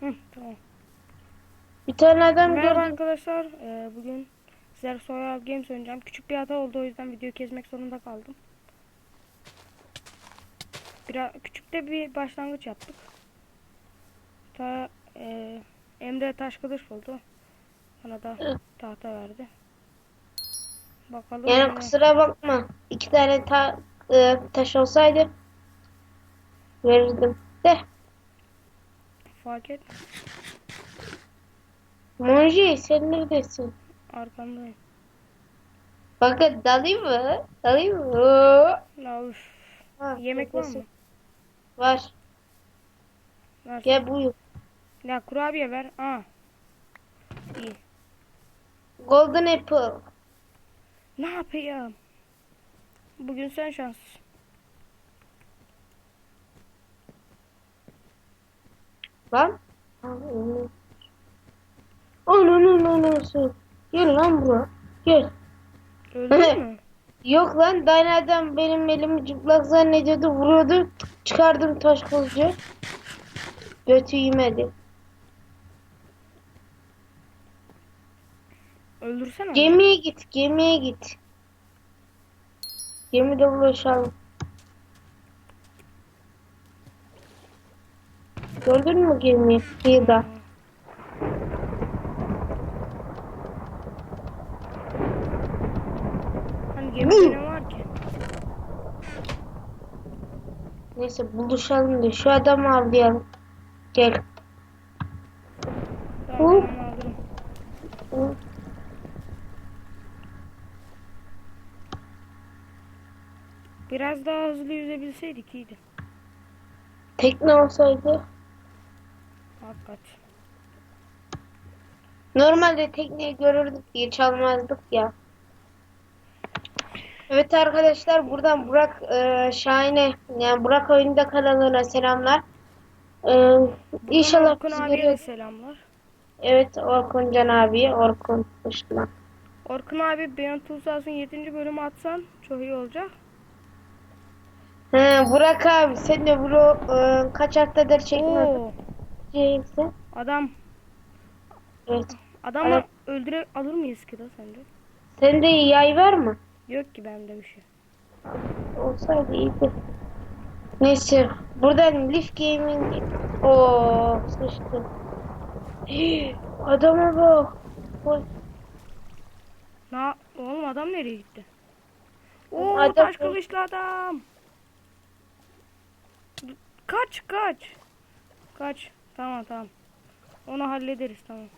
Hı, tamam. Bir tane adam Merhaba gördüm. arkadaşlar. Ee, bugün sizlere Soyal Games oynayacağım. Küçük bir hata oldu o yüzden videoyu kesmek zorunda kaldım. Biraz küçük de bir başlangıç yaptık. Ta e, Emre taş kılıç buldu. Bana da tahta verdi. Bakalım. Yani ne- kusura bakma. İki tane ta, e, taş olsaydı verirdim. De. Fark et. Monji sen neredesin? Arkandayım. Bakın dalayım mı? Dalayım mı? Ha, Yemek var mı? Var. Ver. Gel buyur. Ya kurabiye ver. Aa. İyi. Golden apple. Ne yapayım? Bugün sen şanslısın. Lan. Ananın anası. Gel lan buraya. Gel. Öldün mü? Yok lan tane adam benim elimi cıplak zannediyordu vuruyordu. Çıkardım taş kılıcı. Götü yemedi. Öldürsene. Gemiye git gemiye git. Gemide bulaşalım. Gördün mü gemiyi? Kıyıda. Hani gemide ne var ki? Neyse buluşalım da şu adamı avlayalım. Gel. Tamam Hı? Biraz daha hızlı yüzebilseydik iyiydi. Tekne olsaydı. Hakikat. Normalde tekneyi görürdük diye çalmazdık ya. Evet arkadaşlar buradan Burak e, Şahin'e yani Burak oyunda kanalına selamlar. E, inşallah Orkun abiye selamlar. Evet Orkun Can abi Orkun Işma. Orkun abi Beyond Tulsas'ın 7. bölümü atsan çok iyi olacak. He, Burak abi sen de bunu e, kaç haftadır Oo, çekmeyeceksin. adam Evet. adamı Evet. öldüre alır mıyız ki da sence? Sende yay var mı? Yok ki bende bir şey. Olsaydı iyiydi. Neyse buradan Leaf Gaming o sıçtı. Hii, Adama bak. Oy, Na oğlum adam nereye gitti? Oo Adam- taş kılıçlı adam. Kaç kaç. Kaç. Tamam tamam. Onu hallederiz tamam.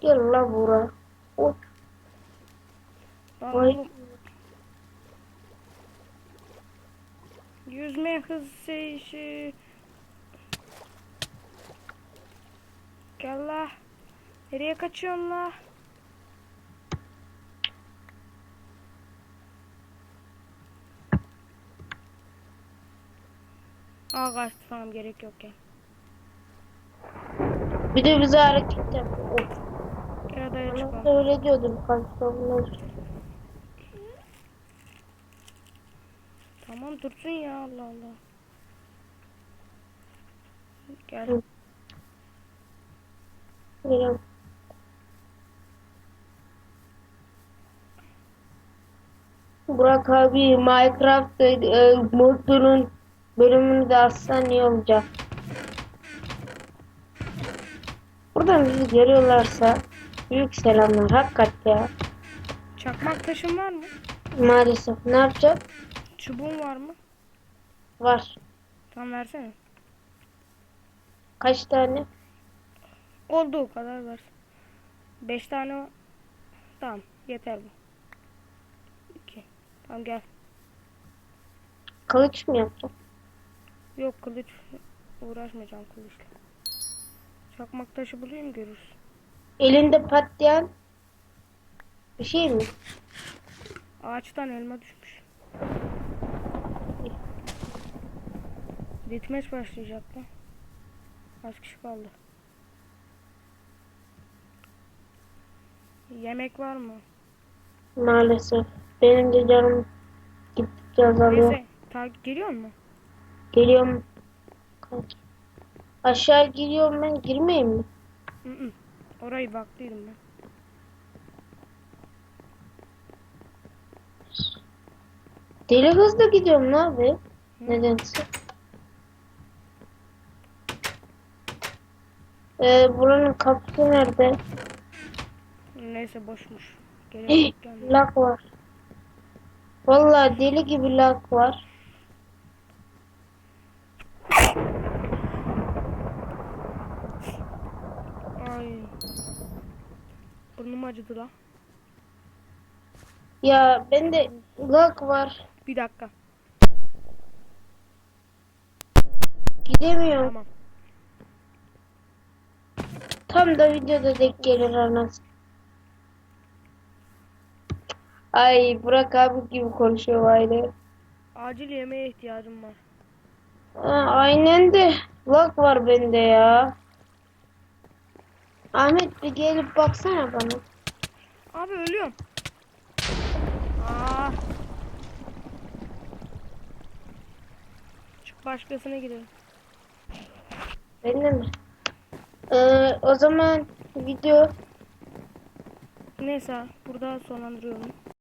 Gel la bura. Oy, Tamam. Yüzme hız şeyi. Gel la. Nereye kaçıyorsun la? Aa kaçtı tamam gerek yok ya. Bir de bize hareket yap. Of. Gel adaya Bana çıkalım. öyle diyordum kanka. Tamam dursun ya Allah Allah. Gel. Hı. Geliyorum. Burak abi Minecraft e, modunun bölümünü de alsan iyi olacak. Buradan bizi görüyorlarsa büyük selamlar. Hakikat ya. Çakmak taşın var mı? Maalesef. Ne yapacak? Çubuğun var mı? Var. Tamam versene. Kaç tane? Olduğu kadar ver. Beş tane var. Tamam yeter bu. İki. Tamam gel. Kılıç mı yapacak? Yok kılıç uğraşmayacağım kılıçla. Çakmak taşı bulayım görürsün. Elinde patlayan bir şey mi? Ağaçtan elma düşmüş. Ditmeç başlayacaktı. Az kişi kaldı. Yemek var mı? Maalesef. Benim de canım gittikçe azalıyor. Neyse. Ta geliyor mu? Geliyorum. Kanki. Aşağı giriyorum ben girmeyeyim mi? Hı hı. Orayı baktıydım ben. Deli hızlı gidiyorum ne abi? Nedense. Ee, buranın kapısı nerede? Neyse boşmuş. Yani. Lag var. Vallahi deli gibi lag var. Ay. Burnum acıdı la. Ya bende lag var. Bir dakika. Gidemiyorum. Tamam. Tam da videoda denk gelir anasını. Ay Burak abi gibi konuşuyor aile. Acil yemeğe ihtiyacım var. Ha, aynen de lag var bende ya. Ahmet bir gelip baksana bana. Abi ölüyorum. Aa. Çık başkasına gidelim. Bende mi? Ee, o zaman video Neyse burada sonlandırıyorum.